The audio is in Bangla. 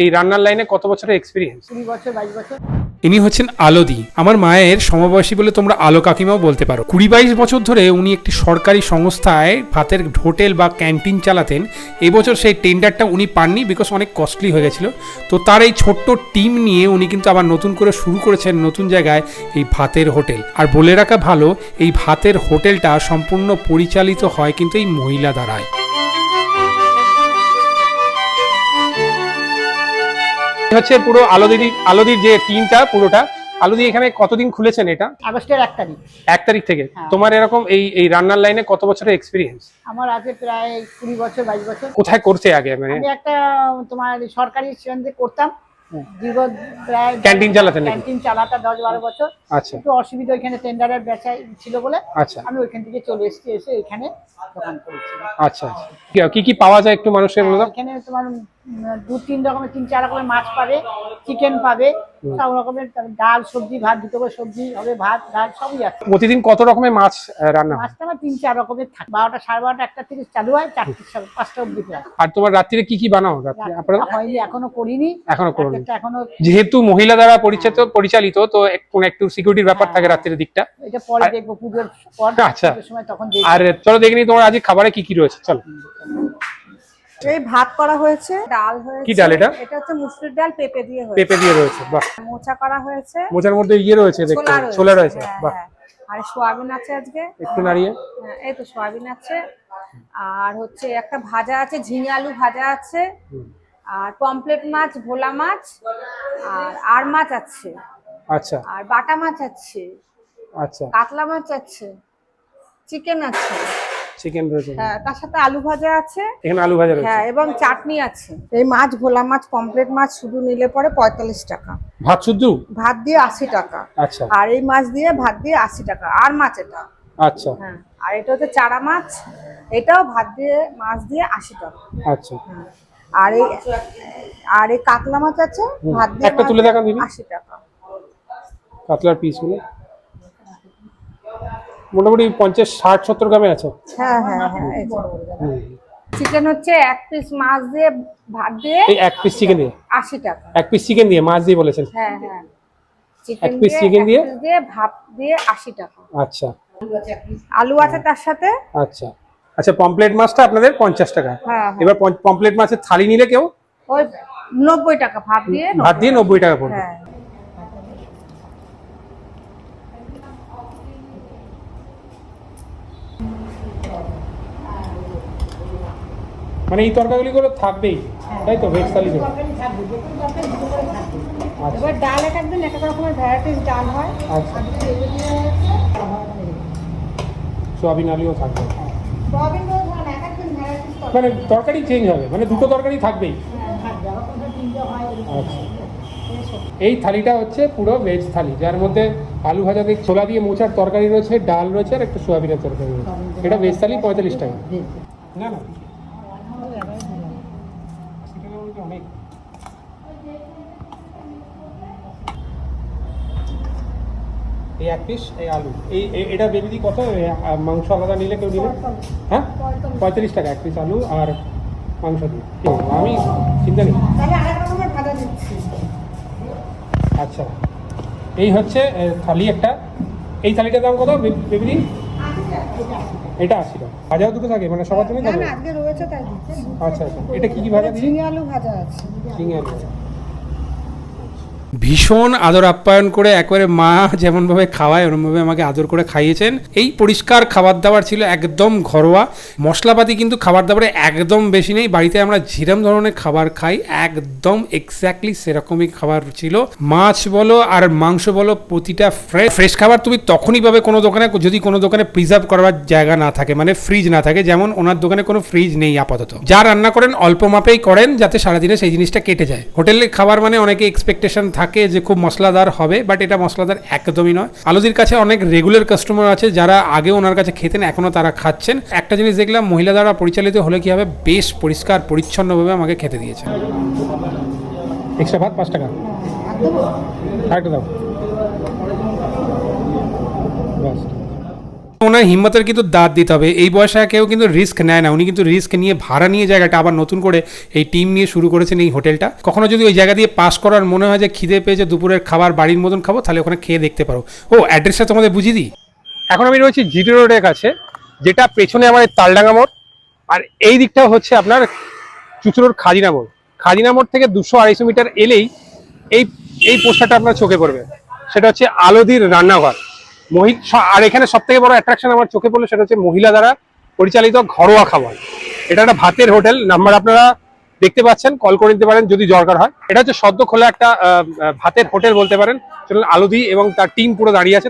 এই রান্নার লাইনে কত বছরের এক্সপিরিয়েন্স কুড়ি বছর বাইশ বছর। ইনি হচ্ছেন আলোদি। আমার মায়ের সমবয়সী বলে তোমরা আলো কাকিমাও বলতে পারো। কুড়ি বাইশ বছর ধরে উনি একটি সরকারি সংস্থায় ভাতের হোটেল বা ক্যান্টিন চালাতেন। এবছর সেই টেন্ডারটা উনি পাননি বিকজ অনেক কস্টলি হয়ে গেছিল। তো তার এই ছোট্ট টিম নিয়ে উনি কিন্তু আবার নতুন করে শুরু করেছেন নতুন জায়গায় এই ভাতের হোটেল। আর বলে রাখা ভালো এই ভাতের হোটেলটা সম্পূর্ণ পরিচালিত হয় কিন্তু এই মহিলা দ্বারাই। হচ্ছে পুরো আলোদির আলোদির যে টিমটা পুরোটা। আলোদি এখানে কতদিন খুলেছেন এটা? আগস্টের এক তারিখ। এক তারিখ থেকে। হ্যাঁ। তোমার এরকম এই এই রান্নার লাইনে কত বছরের এক্সপিরিয়েন্স আমার আছে প্রায় কুড়ি বছর বাইশ বছর। কোথায় করছে আগে? মানে আমি একটা তোমার সরকারি স্ট্যান্ডে করতাম। দীর্ঘ প্রায় ক্যান্টিন চালাতেন ক্যান্টিন চালাতাম দশ বারো বছর। আচ্ছা। একটু অসুবিধা ওইখানে টেন্ডারের ছিল বলে আচ্ছা। আমি ওইখান থেকে চলে এসেছি এসে এখানে দোকান করেছি আচ্ছা আচ্ছা। কি- কি পাওয়া যায় একটু মানুষের বলে এখানে তোমার দু তিন রকমের তিন চার রকমের মাছ পাবে চিকেন পাবে সব রকমের ডাল সবজি ভাত দুটো করে সবজি হবে ভাত ডাল সবই আছে। প্রতিদিন কত রকমের মাছ রান্না মাছটা আমার তিন চার রকমের থাকে। বারোটা সাড়ে বারোটা একটা থেকে চালু হয় চারটে পাঁচটা অব্দি আর তোমার রাত্রিরে কি কি বানাও? রাত্রে আপনারা? হয়নি এখনও করিনি। এখনও করিনি। এখনও যেহেতু মহিলা দ্বারা পরিচালিত পরিচালিত তো কোনো একটু সিকিউরিটির ব্যাপার থাকে রাত্রির দিকটা। এটা পরে দেখব পুজোর পর আচ্ছা। সময় তখন আর চলো দেখে নিই তোমার আজকে খাবারে কি কি রয়েছে। চলো। এই ভাত করা হয়েছে ডাল হয়েছে কি ডাল এটা? এটা হচ্ছে মুসুর ডাল পেঁপে দিয়ে হয়েছে। পেঁপে দিয়ে রয়েছে বাহ। মোচা করা হয়েছে। মোচার মধ্যে ইয়ে রয়েছে দেখতে ছোলা রয়েছে হ্যাঁ, বাহ। হ্যাঁ। আর সোয়াবিন আছে আজকে। একটু নাড়িয়ে। হ্যাঁ, এই তো সোয়াবিন আছে। আর হচ্ছে একটা ভাজা আছে ঝিঙে আলু ভাজা আছে। আর পমপ্লেট মাছ ভোলা মাছ আর আর মাছ আছে। আচ্ছা। আর বাটা মাছ আছে। আচ্ছা। কাতলা মাছ আছে। চিকেন আছে। চিকেন রয়েছে হ্যাঁ তার সাথে আলু ভাজা আছে। এখানে আলু ভাজা রয়েছে। হ্যাঁ এবং চাটনি আছে। এই মাছ ভোলা মাছ পমপ্লেট মাছ শুধু নিলে পরে পঁয়তাল্লিশ টাকা। ভাত শুদ্ধ ভাত দিয়ে আশি টাকা। আচ্ছা। আর এই মাছ দিয়ে ভাত দিয়ে আশি টাকা। আর মাছ এটা? আচ্ছা। হ্যাঁ আর এটা হচ্ছে চারা মাছ। এটাও ভাত দিয়ে মাছ দিয়ে আশি টাকা। আচ্ছা। হ্যাঁ। আর এই আর এই কাতলা মাছ আছে ভাত দিয়ে একটা তুলে দেখান দিদি। আশি টাকা। কাতলার পিসগুলো মোটামুটি পঞ্চাশ ষাট সত্তর গ্রামে আছে। হ্যাঁ হ্যাঁ হ্যাঁ চিকেন হচ্ছে এক পিস মাছ দিয়ে ভাত দিয়ে এই এক পিস চিকেন দিয়ে। আশি টাকা। এক পিস চিকেন দিয়ে মাছ দিয়ে বলেছেন। হ্যাঁ হ্যাঁ। চিকেন piece দিয়ে দিয়ে? দিয়ে ভাত দিয়ে আশি টাকা। আচ্ছা। আলু আছে তার সাথে। আচ্ছা। আচ্ছা পমপ্লেট মাছটা আপনাদের পঞ্চাশ টাকা। হ্যাঁ হ্যাঁ। এবার পমপ্লেট মাছের থালি নিলে কেউ? ওই নব্বই টাকা ভাত দিয়ে ভাত দিয়ে নব্বই টাকা। পড়বে। মানে এই তরকারিগুলো থাকবেই তাই তো ভেজ থালিতে আচ্ছা। এবার ডাল এক একদিন এক এক রকমের ভ্যারাইটিস ডাল হয়। আচ্ছা। সোয়াবিন আলুও থাকবে। মানে তরকারি চেঞ্জ হবে মানে দুটো তরকারি থাকবেই। আচ্ছা। এই থালিটা হচ্ছে পুরো ভেজ থালি যার মধ্যে আলু ভাজা দিয়ে ছোলা দিয়ে মোচার তরকারি রয়েছে ডাল রয়েছে আর একটা সোয়াবিনের তরকারি রয়েছে। এটা ভেজ থালি পঁয়তাল্লিশ টাকা। না না। অনেক এই এক পিস এই আলু। এই এটা বেবি কত? মাংস আলাদা নিলে কেউ নিলে হ্যাঁ? পঁয়তাল্লিশ। টাকা এক পিস আলু আর মাংস দিয়ে আমি চিন্তা নেই। আচ্ছা। এই হচ্ছে থালি একটা। এই থালিটার দাম কত? বে- বেবি এটা আশি টাকা ভাজাও দুটো থাকে মানে সবার জন্য না না আজকে রয়েছে তাই আচ্ছা আচ্ছা। এটা কি কি ভাজা ঝিঙে আলু ভাজা আছে। ঝিঙে আলু ভাজা। ভীষণ আদর আপ্যায়ন করে একবারে মা যেমনভাবে খাওয়ায়, ওরমভাবে আমাকে আদর করে খাইয়েছেন। এই পরিষ্কার খাবার দাবার ছিল একদম ঘরোয়া। মশলাপাতি কিন্তু খাবার দাবারে একদম বেশি নেই। বাড়িতে আমরা যেরম ধরনের খাবার খাই, একদম এক্স্যাক্টলি সেরকমই খাবার ছিল। মাছ বলো আর মাংস বলো, প্রতিটা ফ্রেশ ফ্রেশ খাবার তুমি তখনই পাবে কোনো দোকানে, যদি কোনো দোকানে প্রিজার্ভ করার জায়গা না থাকে মানে ফ্রিজ না থাকে। যেমন ওনার দোকানে কোনো ফ্রিজ নেই আপাতত। যা রান্না করেন, অল্প মাপেই করেন, যাতে সারাদিনে সেই জিনিসটা কেটে যায়। হোটেলের খাবার মানে অনেকে এক্সপেকটেশন থাকে যে খুব মশলাদার হবে বাট এটা মশলাদার একদমই নয়। আলোদির কাছে অনেক রেগুলার কাস্টমার আছে যারা আগে ওনার কাছে খেতেন এখনও তারা খাচ্ছেন। একটা জিনিস দেখলাম মহিলা দ্বারা পরিচালিত হলে কি হবে? বেশ পরিষ্কার পরিচ্ছন্নভাবে আমাকে খেতে দিয়েছে। এক্সট্রা ভাত পাঁচ টাকা। আরেকটা দাও। ওনার হিম্মতের কিন্তু দাঁত দিতে হবে। এই বয়সে কেউ কিন্তু রিস্ক নেয় না। উনি কিন্তু রিস্ক নিয়ে ভাড়া নিয়ে জায়গাটা আবার নতুন করে এই টিম নিয়ে শুরু করেছেন এই হোটেলটা কখনো যদি ওই জায়গা দিয়ে পাস করার মনে হয় যে খিদে পেয়েছে, দুপুরের খাবার বাড়ির মতন খাব, তাহলে ওখানে খেয়ে দেখতে পারো। ও অ্যাড্রেসটা তোমাদের বুঝিয়ে দিই? এখন আমি রয়েছি জিটি রোডের কাছে, যেটা পেছনে আমার তালডাঙ্গা মোড়, আর এই দিকটা হচ্ছে আপনার চুচুড়োর খাজিনা মোড়। খাজিনা মোড় থেকে দুশো আড়াইশো মিটার এলেই এই এই পোস্টারটা আপনার চোখে পড়বে। সেটা হচ্ছে আলোদির রান্নাঘর। আর এখানে সব থেকে বড় অ্যাট্রাকশন আমার চোখে পড়ল সেটা হচ্ছে মহিলা দ্বারা পরিচালিত ঘরোয়া খাবার। এটা একটা ভাতের হোটেল নাম্বার আপনারা দেখতে পাচ্ছেন কল করে নিতে পারেন যদি দরকার হয়। এটা হচ্ছে সদ্য খোলা একটা ভাতের হোটেল বলতে পারেন। আলোদি এবং তার টিম পুরো দাঁড়িয়ে আছে।